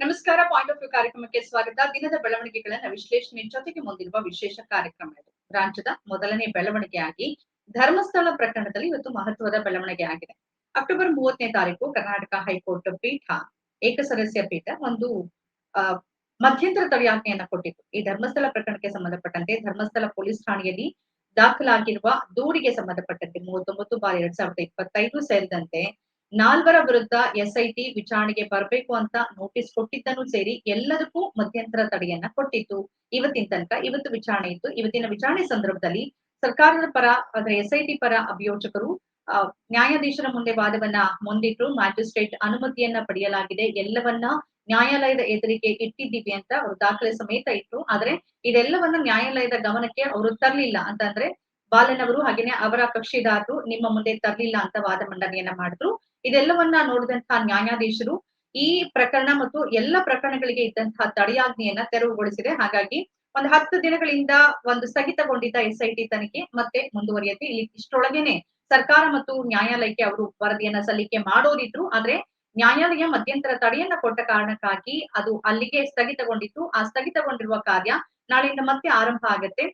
ನಮಸ್ಕಾರ point of view ಕಾರ್ಯಕ್ರಮಕ್ಕೆ ಸ್ವಾಗತ. ದಿನದ ಬೆಳವಣಿಗೆಗಳನ್ನ ವಿಶ್ಲೇಷಣೆ ಜೊತೆಗೆ ಮುಂದಿರುವ ವಿಶೇಷ ಕಾರ್ಯಕ್ರಮ ಇದು. ರಾಜ್ಯದ ಮೊದಲನೇ ಬೆಳವಣಿಗೆಯಾಗಿ, ಧರ್ಮಸ್ಥಳ ಪ್ರಕರಣದಲ್ಲಿ ಇವತ್ತು ಮಹತ್ವದ ಬೆಳವಣಿಗೆ ಆಗಿದೆ. ಅಕ್ಟೋಬರ್ ಮೂವತ್ತನೇ ತಾರೀಕು ಕರ್ನಾಟಕ ಹೈಕೋರ್ಟ್ ಪೀಠ, ಏಕಸದಸ್ಯ ಪೀಠ ಒಂದು ಮಧ್ಯಂತರ ತಡೆಯಾಜ್ಞೆಯನ್ನ ಕೊಟ್ಟಿತ್ತು. ಈ ಧರ್ಮಸ್ಥಳ ಪ್ರಕರಣಕ್ಕೆ ಸಂಬಂಧಪಟ್ಟಂತೆ ಧರ್ಮಸ್ಥಳ ಪೊಲೀಸ್ ಠಾಣೆಯಲ್ಲಿ ದಾಖಲಾಗಿರುವ ದೂರಿಗೆ ಸಂಬಂಧಪಟ್ಟಂತೆ ಮೂವತ್ತೊಂಬತ್ತು ಬಾರಿ ಎರಡ್ ಸಾವಿರದ ಇಪ್ಪತ್ತೈದು ಸೇರಿದಂತೆ ನಾಲ್ವರ ವಿರುದ್ಧ ಎಸ್ಐಟಿ ವಿಚಾರಣೆಗೆ ಬರಬೇಕು ಅಂತ ನೋಟಿಸ್ ಕೊಟ್ಟಿದ್ದನ್ನು ಸೇರಿ ಎಲ್ಲದಕ್ಕೂ ಮಧ್ಯಂತರ ತಡೆಯನ್ನ ಕೊಟ್ಟಿತ್ತು. ಇವತ್ತಿನ ತನಕ ಇವತ್ತು ವಿಚಾರಣೆ ಇತ್ತು. ಇವತ್ತಿನ ವಿಚಾರಣೆ ಸಂದರ್ಭದಲ್ಲಿ ಸರ್ಕಾರದ ಪರ ಅಂದ್ರೆ ಎಸ್ಐಟಿ ಪರ ಅಭಿಯೋಜಕರು ನ್ಯಾಯಾಧೀಶರ ಮುಂದೆ ವಾದವನ್ನ ಮುಂದಿಟ್ಟು ಮ್ಯಾಜಿಸ್ಟ್ರೇಟ್ ಅನುಮತಿಯನ್ನ ಪಡೆಯಲಾಗಿದೆ. ಎಲ್ಲವನ್ನ ನ್ಯಾಯಾಲಯದ ಎದುರಿಗೆ ಇಟ್ಟಿದ್ದೀವಿ ಅಂತ ಅವರು ದಾಖಲೆ ಸಮೇತ ಇಟ್ಟು ಆದ್ರೆ ಇದೆಲ್ಲವನ್ನ ನ್ಯಾಯಾಲಯದ ಗಮನಕ್ಕೆ ಅವರು ತರಲಿಲ್ಲ ಅಂತಂದ್ರೆ ಬಾಲನವರು ಹಾಗೇನೆ ಅವರ ಕಕ್ಷಿದಾರರು ನಿಮ್ಮ ಮುಂದೆ ತರಲಿಲ್ಲ ಅಂತ ವಾದ ಮಂಡನೆಯನ್ನ ಮಾಡಿದ್ರು. ಇದೆಲ್ಲವನ್ನ ನೋಡಿದಂತಹ ನ್ಯಾಯಾಧೀಶರು ಈ ಪ್ರಕರಣ ಮತ್ತು ಎಲ್ಲ ಪ್ರಕರಣಗಳಿಗೆ ಇದ್ದಂತಹ ತಡೆಯಾಜ್ಞೆಯನ್ನ ತೆರವುಗೊಳಿಸಿದೆ. ಹಾಗಾಗಿ ಒಂದು ಹತ್ತು ದಿನಗಳಿಂದ ಒಂದು ಸ್ಥಗಿತಗೊಂಡಿದ್ದ ಎಸ್ ಐ ಟಿ ತನಿಖೆ ಮತ್ತೆ ಮುಂದುವರಿಯುತ್ತೆ. ಇಲ್ಲಿ ಇಷ್ಟೊಳಗೇನೆ ಸರ್ಕಾರ ಮತ್ತು ನ್ಯಾಯಾಲಯಕ್ಕೆ ಅವರು ವರದಿಯನ್ನ ಸಲ್ಲಿಕೆ ಮಾಡೋದಿದ್ರು. ಆದ್ರೆ ನ್ಯಾಯಾಲಯ ಮಧ್ಯಂತರ ತಡೆಯನ್ನ ಕೊಟ್ಟ ಕಾರಣಕ್ಕಾಗಿ ಅದು ಅಲ್ಲಿಗೆ ಸ್ಥಗಿತಗೊಂಡಿತ್ತು ಆ ಸ್ಥಗಿತಗೊಂಡಿರುವ ಕಾರ್ಯ ನಾಳೆಯಿಂದ ಮತ್ತೆ ಆರಂಭ ಆಗತ್ತೆ.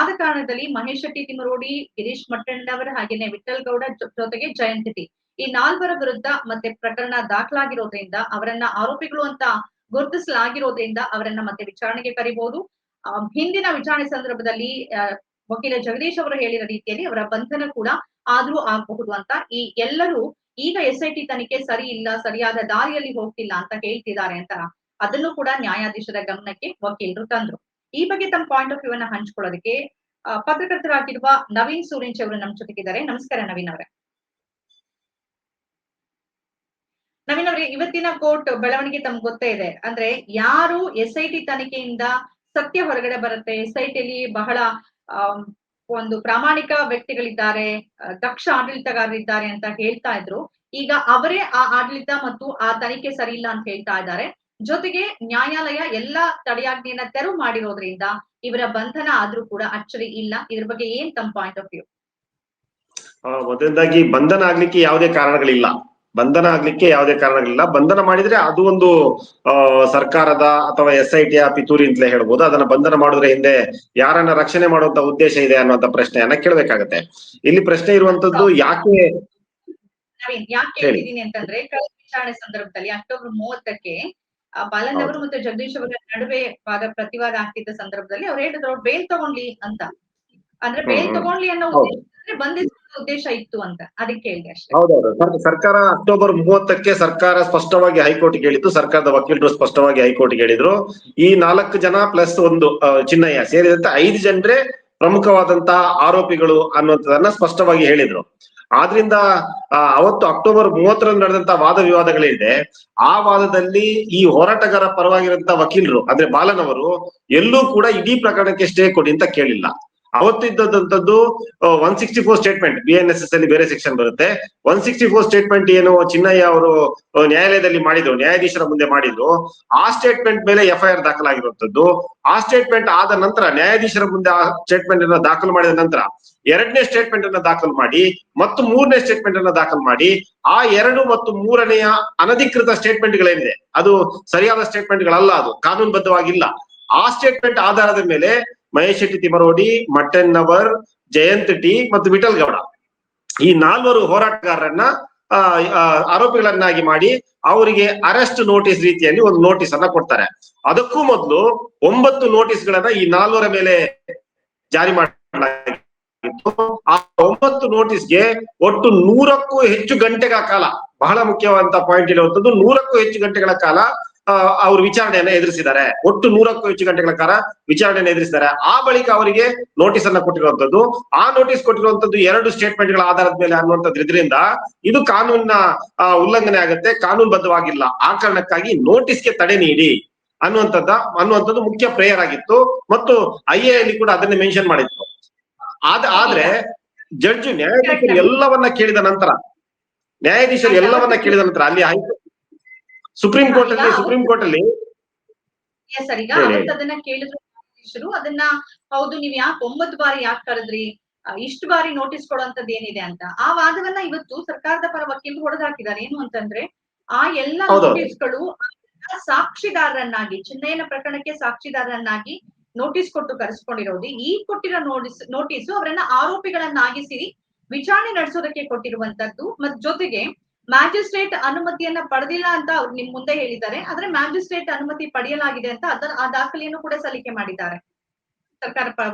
ಆದ ಕಾರಣದಲ್ಲಿ ಮಹೇಶ್ ಶೆಟ್ಟಿ ತಿಮರೋಡಿ ಗಿರೀಶ್ ಮಟ್ಟಣ್ಣವರ್ ಹಾಗೇನೆ ವಿಠಲ್ ಗೌಡ ಜೊತೆಗೆ ಜಯಂತಿ. ಈ ನಾಲ್ವರ ವಿರುದ್ಧ ಮತ್ತೆ ಪ್ರಕರಣ ದಾಖಲಾಗಿರೋದ್ರಿಂದ ಅವರನ್ನ ಆರೋಪಿಗಳು ಅಂತ ಗುರುತಿಸಲಾಗಿರೋದ್ರಿಂದ ಅವರನ್ನ ಮತ್ತೆ ವಿಚಾರಣೆಗೆ ಕರಿಬಹುದು. ಹಿಂದಿನ ವಿಚಾರಣೆ ಸಂದರ್ಭದಲ್ಲಿ ವಕೀಲ ಜಗದೀಶ್ ಅವರು ಹೇಳಿದ ರೀತಿಯಲ್ಲಿ ಅವರ ಬಂಧನ ಕೂಡ ಆದ್ರೂ ಆಗಬಹುದು ಅಂತ ಈ ಎಲ್ಲರೂ ಈಗ ಎಸ್ ಐ ಟಿ ತನಿಖೆ ಸರಿ ಇಲ್ಲ, ಸರಿಯಾದ ದಾರಿಯಲ್ಲಿ ಹೋಗ್ತಿಲ್ಲ ಅಂತ ಹೇಳ್ತಿದ್ದಾರೆ ಅಂತ ಅದನ್ನು ಕೂಡ ನ್ಯಾಯಾಧೀಶರ ಗಮನಕ್ಕೆ ವಕೀಲರು ತಂದ್ರು. ಈ ಬಗ್ಗೆ ತಮ್ಮ ಪಾಯಿಂಟ್ ಆಫ್ ವ್ಯೂ ಅನ್ನ ಹಂಚ್ಕೊಳ್ಳೋದಕ್ಕೆ ಪತ್ರಕರ್ತರಾಗಿರುವ ನವೀನ್ ಸೂರಿಂಚ್ ಅವರು ನಮ್ಮ ಜೊತೆಗಿದ್ದಾರೆ. ನಮಸ್ಕಾರ ನವೀನ್ ಅವರೇ. ನವೀನ್ ಅವರೇ ಇವತ್ತಿನ ಕೋರ್ಟ್ ಬೆಳವಣಿಗೆ ತಮ್ಗೆ ಗೊತ್ತೇ ಇದೆ. ಅಂದ್ರೆ ಯಾರು ಎಸ್ ಐ ಟಿ ತನಿಖೆಯಿಂದ ಸತ್ಯ ಹೊರಗಡೆ ಬರುತ್ತೆ ಎಸ್ ಐ ಟಿಲಿ ಬಹಳ ಒಂದು ಪ್ರಾಮಾಣಿಕ ವ್ಯಕ್ತಿಗಳಿದ್ದಾರೆ ದಕ್ಷ ಆಡಳಿತಗಾರರಿದ್ದಾರೆ ಅಂತ ಹೇಳ್ತಾ ಇದ್ರು. ಈಗ ಅವರೇ ಆ ಆಡಳಿತ ಮತ್ತು ಆ ತನಿಖೆ ಸರಿ ಇಲ್ಲ ಅಂತ ಹೇಳ್ತಾ ಇದ್ದಾರೆ. ಜೊತೆಗೆ ನ್ಯಾಯಾಲಯ ಎಲ್ಲಾ ತಡೆಯಾಜ್ಞೆಯನ್ನ ತೆರವು ಮಾಡಿರೋದ್ರಿಂದ ಇವರ ಬಂಧನ ಆದ್ರೂ ಕೂಡ ಅಚ್ಚರಿ ಇಲ್ಲ. ಇದ್ರ ಬಗ್ಗೆ ಏನ್ ತಮ್ಮ ಪಾಯಿಂಟ್ ಆಫ್ ವ್ಯೂ ಆ, ಮೊದಲನೇದಾಗಿ ಬಂಧನ ಆಗ್ಲಿಕ್ಕೆ ಯಾವುದೇ ಕಾರಣಗಳಿಲ್ಲ. ಬಂಧನ ಆಗ್ಲಿಕ್ಕೆ ಯಾವುದೇ ಕಾರಣಗಳಿಲ್ಲ. ಬಂಧನ ಮಾಡಿದ್ರೆ ಅದು ಒಂದು ಸರ್ಕಾರದ ಅಥವಾ ಎಸ್ ಐ ಟಿಯ ಪಿತೂರಿ ಅಂತಲೇ ಹೇಳ್ಬೋದು. ಅದನ್ನ ಬಂಧನ ಮಾಡಿದ್ರೆ ಹಿಂದೆ ಯಾರನ್ನ ರಕ್ಷಣೆ ಮಾಡುವಂತ ಉದ್ದೇಶ ಇದೆ ಅನ್ನುವಂತ ಪ್ರಶ್ನೆಯನ್ನ ಕೇಳಬೇಕಾಗತ್ತೆ. ಇಲ್ಲಿ ಪ್ರಶ್ನೆ ಇರುವಂತದ್ದು ಯಾಕೆ ಯಾಕೆ ಹೇಳಿ. ಹೇಳಿದೀನಿ ಅಂತಂದ್ರೆ ಕಳೆದ ವಿಚಾರಣೆ ಸಂದರ್ಭದಲ್ಲಿ ಅಕ್ಟೋಬರ್ ಮೂವತ್ತಕ್ಕೆ ಬಾಲನ್ ಅವರು ಮತ್ತೆ ಜಗದೀಶ್ ಅವರ ನಡುವೆ ವಾದ ಪ್ರತಿವಾದ ಆಗ್ತಿದ್ದ ಸಂದರ್ಭದಲ್ಲಿ ಅವ್ರು ಹೇಳಿದ್ರು ಅವ್ರು ಬೇಲ್ ತಗೊಂಡ್ಲಿ ಅಂತ. ಅಂದ್ರೆ ಬೇಲ್. ತಗೊಂಡ್ಲಿ ಅನ್ನೋ ಬಂದಿದ್ದ ಉದ್ದೇಶ ಉದ್ದೇಶ ಇತ್ತು ಅಂತ, ಅದಕ್ಕೆ ಹೇಳಿದೆ ಅಷ್ಟೇ. ಸರ್ಕಾರ ಅಕ್ಟೋಬರ್ ಮೂವತ್ತಕ್ಕೆ ಸರ್ಕಾರ ಸ್ಪಷ್ಟವಾಗಿ ಹೈಕೋರ್ಟ್ ಹೇಳಿದ್ದು ಸರ್ಕಾರದ ವಕೀಲರು ಸ್ಪಷ್ಟವಾಗಿ ಹೈಕೋರ್ಟ್ ಹೇಳಿದ್ರು. ಈ ನಾಲ್ಕು ಜನ ಪ್ಲಸ್ ಒಂದು ಚಿನ್ನಯ್ಯ ಸೇರಿದಂತೆ ಐದು ಜನರೇ ಪ್ರಮುಖವಾದಂತಹ ಆರೋಪಿಗಳು ಅನ್ನುವಂಥದ್ದನ್ನ ಸ್ಪಷ್ಟವಾಗಿ ಹೇಳಿದ್ರು. ಆದ್ರಿಂದ ಅವತ್ತು ಅಕ್ಟೋಬರ್ ಮೂವತ್ತರಂದು ನಡೆದಂತ ವಾದ ವಿವಾದಗಳಿದೆ. ಆ ವಾದದಲ್ಲಿ ಈ ಹೋರಾಟಗಾರ ಪರವಾಗಿರಂತ ವಕೀಲರು, ಅಂದ್ರೆ ಬಾಲನವರು ಎಲ್ಲೂ ಕೂಡ ಇಡೀ ಪ್ರಕರಣಕ್ಕೆ ಸ್ಟೇ ಕೊಡಿ ಅಂತ ಕೇಳಿಲ್ಲ. ಅವತ್ತಿದ್ದಂತದ್ದು one sixty four statement B N S S ಅಲ್ಲಿ ಬೇರೆ ಸೆಕ್ಷನ್ ಬರುತ್ತೆ. ಒನ್ ಸಿಕ್ಸ್ಟಿ ಫೋರ್ ಸ್ಟೇಟ್ಮೆಂಟ್ ಏನು, ಚಿನ್ನಯ್ಯ ಅವರು ನ್ಯಾಯಾಲಯದಲ್ಲಿ ಮಾಡಿದ್ರು, ನ್ಯಾಯಾಧೀಶರ ಮುಂದೆ ಮಾಡಿದ್ರು. ಆ ಸ್ಟೇಟ್ಮೆಂಟ್ ಮೇಲೆ ಎಫ್ ಐ ಆರ್ ದಾಖಲಾಗಿರುವಂತದ್ದು. ಆ ಸ್ಟೇಟ್ಮೆಂಟ್ ಆದ ನಂತರ, ನ್ಯಾಯಾಧೀಶರ ಮುಂದೆ ಆ ಸ್ಟೇಟ್ಮೆಂಟ್ ಅನ್ನ ದಾಖಲು ಮಾಡಿದ ನಂತರ, ಎರಡನೇ ಸ್ಟೇಟ್ಮೆಂಟ್ ಅನ್ನ ದಾಖಲು ಮಾಡಿ, ಮತ್ತು ಮೂರನೇ ಸ್ಟೇಟ್ಮೆಂಟ್ ಅನ್ನ ದಾಖಲು ಮಾಡಿ, ಆ ಎರಡು ಮತ್ತು ಮೂರನೆಯ ಅನಧಿಕೃತ ಸ್ಟೇಟ್ಮೆಂಟ್ ಗಳೇನಿದೆ ಅದು ಸರಿಯಾದ ಸ್ಟೇಟ್ಮೆಂಟ್ ಗಳಲ್ಲ ಅದು, ಕಾನೂನುಬದ್ಧವಾಗಿಲ್ಲ. ಆ ಸ್ಟೇಟ್ಮೆಂಟ್ ಆಧಾರದ ಮೇಲೆ ಮಹೇಶ್ ಶೆಟ್ಟಿ ತಿಮರೋಡಿ ಮಟ್ಟೆನ್ನವರ್ ಜಯಂತ್ ಟಿ ಮತ್ತು ವಿಠಲ್ ಗೌಡ. ಈ ನಾಲ್ವರು ಹೋರಾಟಗಾರರನ್ನ ಆರೋಪಿಗಳನ್ನಾಗಿ ಮಾಡಿ ಅವರಿಗೆ ಅರೆಸ್ಟ್ ನೋಟಿಸ್ ರೀತಿಯಲ್ಲಿ ಒಂದು ನೋಟಿಸ್ ಅನ್ನ ಕೊಡ್ತಾರೆ. ಅದಕ್ಕೂ ಮೊದಲು ಒಂಬತ್ತು ನೋಟಿಸ್ ಗಳನ್ನ ಈ ನಾಲ್ವರ ಮೇಲೆ ಜಾರಿ ಮಾಡಲಾಗಿತ್ತು. ಆ ಒಂಬತ್ತು ನೋಟಿಸ್ಗೆ ಒಟ್ಟು ನೂರಕ್ಕೂ ಹೆಚ್ಚು ಗಂಟೆಗಳ ಕಾಲ, ಬಹಳ ಮುಖ್ಯವಾದಂತಹ ಪಾಯಿಂಟ್ ಇರುವಂತದ್ದು ನೂರಕ್ಕೂ ಹೆಚ್ಚು ಗಂಟೆಗಳ ಕಾಲ ಅವರು ವಿಚಾರಣೆಯನ್ನ ಎದುರಿಸಿದ್ದಾರೆ. ಒಟ್ಟು ನೂರಕ್ಕೂ ಹೆಚ್ಚು ಗಂಟೆಗಳ ಕಾಲ ವಿಚಾರಣೆಯನ್ನು ಎದುರಿಸಿದ್ದಾರೆ. ಆ ಬಳಿಕ ಅವರಿಗೆ ನೋಟಿಸ್ ಅನ್ನ ಕೊಟ್ಟಿರುವಂತದ್ದು. ಆ ನೋಟಿಸ್ ಕೊಟ್ಟಿರುವಂತದ್ದು ಎರಡು ಸ್ಟೇಟ್ಮೆಂಟ್ಗಳ ಆಧಾರದ ಮೇಲೆ ಅನ್ನುವಂಥದ್ದು ಇದರಿಂದ ಇದು ಕಾನೂನಿನ ಉಲ್ಲಂಘನೆ ಆಗುತ್ತೆ, ಕಾನೂನುಬದ್ಧವಾಗಿಲ್ಲ. ಆ ಕಾರಣಕ್ಕಾಗಿ ನೋಟಿಸ್ಗೆ ತಡೆ ನೀಡಿ ಅನ್ನುವಂಥದ್ದ, ಅನ್ನುವಂಥದ್ದು ಮುಖ್ಯ ಪ್ರೇಯರ್ ಆಗಿತ್ತು. ಮತ್ತು ಐ ಅಲ್ಲಿ ಕೂಡ ಅದನ್ನೇ ಮೆನ್ಷನ್ ಮಾಡಿತ್ತು. ಆದ, ಆದ್ರೆ ಜಡ್ಜ್ ನ್ಯಾಯಾಧೀಶರು ಎಲ್ಲವನ್ನ ಕೇಳಿದ ನಂತರ, ನ್ಯಾಯಾಧೀಶರು ಎಲ್ಲವನ್ನ ಕೇಳಿದ ನಂತರ ಅಲ್ಲಿ ಹೈ- ಸುಪ್ರೀಂ ಕೋರ್ಟ್ ಅಲ್ಲಿ ಸುಪ್ರೀಂ ಕೋರ್ಟ್ ಅಲ್ಲಿ ಸರ್ ಈಗ. ಅವತ್ತು ಅದನ್ನ ಕೇಳಿದ್ರು ನ್ಯಾಯಾಧೀಶರು ಅದನ್ನ ಹೌದು ನೀವ್ ಯಾಕೆ ಒಂಬತ್ತು ಬಾರಿ ಯಾಕೆ ಕರೆದ್ರಿ? ಇಷ್ಟು ಬಾರಿ ನೋಟಿಸ್ ಕೊಡುವಂತದ್ದು ಏನಿದೆ ಅಂತ. ಆ ವಾದವನ್ನ ಇವತ್ತು ಸರ್ಕಾರದ ಪರ ವಕೀಲರು ಹೊಡೆದಾಕಿದ್ದಾರೆ. ಏನು ಅಂತಂದ್ರೆ ಆ ಎಲ್ಲ. ನೋಟಿಸ್ಗಳು ಸಾಕ್ಷಿದಾರರನ್ನಾಗಿ ಚೆನ್ನೈನ ಪ್ರಕರಣಕ್ಕೆ ಸಾಕ್ಷಿದಾರರನ್ನಾಗಿ ನೋಟಿಸ್ ಕೊಟ್ಟು ಕರೆಸ್ಕೊಂಡಿರೋದು. ಈ ಕೊಟ್ಟಿರೋ ನೋಟಿಸ್ ನೋಟಿಸ್ ಅವರನ್ನ ಆರೋಪಿಗಳನ್ನಾಗಿಸಿ ವಿಚಾರಣೆ ನಡೆಸೋದಕ್ಕೆ ಕೊಟ್ಟಿರುವಂತದ್ದು ಮತ್ ಜೊತೆಗೆ ಮ್ಯಾಜಿಸ್ಟ್ರೇಟ್ ಅನುಮತಿಯನ್ನ ಪಡೆದಿಲ್ಲ ಅಂತ ಅವ್ರು ನಿಮ್ ಮುಂದೆ ಹೇಳಿದ್ದಾರೆ ಆದ್ರೆ ಮ್ಯಾಜಿಸ್ಟ್ರೇಟ್ ಅನುಮತಿ ಪಡೆಯಲಾಗಿದೆ ಅಂತ ಅದನ್ನ ಆ ದಾಖಲೆಯನ್ನು ಕೂಡ ಸಲ್ಲಿಕೆ ಮಾಡಿದ್ದಾರೆ. ಸರ್ಕಾರ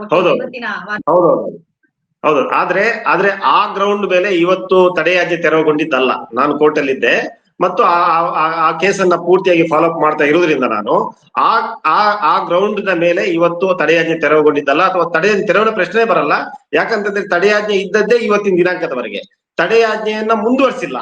ಹೌದು. ಆದ್ರೆ ಆದ್ರೆ ಆ ಗ್ರೌಂಡ್ ಮೇಲೆ ಇವತ್ತು ತಡೆಯಾಜ್ಞೆ ತೆರವುಗೊಂಡಿದ್ದಲ್ಲ. ನಾನು ಕೋರ್ಟ್ ಅಲ್ಲಿ ಇದ್ದೆ ಮತ್ತು ಆ ಕೇಸನ್ನ ಪೂರ್ತಿಯಾಗಿ ಫಾಲೋ ಅಪ್ ಮಾಡ್ತಾ ಇರೋದ್ರಿಂದ ನಾನು ಆ ಆ ಆ ಗ್ರೌಂಡ್ನ ಮೇಲೆ ಇವತ್ತು ತಡೆಯಾಜ್ಞೆ ತೆರವುಗೊಂಡಿದ್ದಲ್ಲ ಅಥವಾ ತಡೆ ತೆರವಿನ ಪ್ರಶ್ನೆ ಬರಲ್ಲ. ಯಾಕಂತಂದ್ರೆ ತಡೆಯಾಜ್ಞೆ ಇದ್ದದ್ದೇ ಇವತ್ತಿನ ದಿನಾಂಕದವರೆಗೆ. ತಡೆಯಾಜ್ಞೆಯನ್ನ ಮುಂದುವರಿಸಿಲ್ಲ.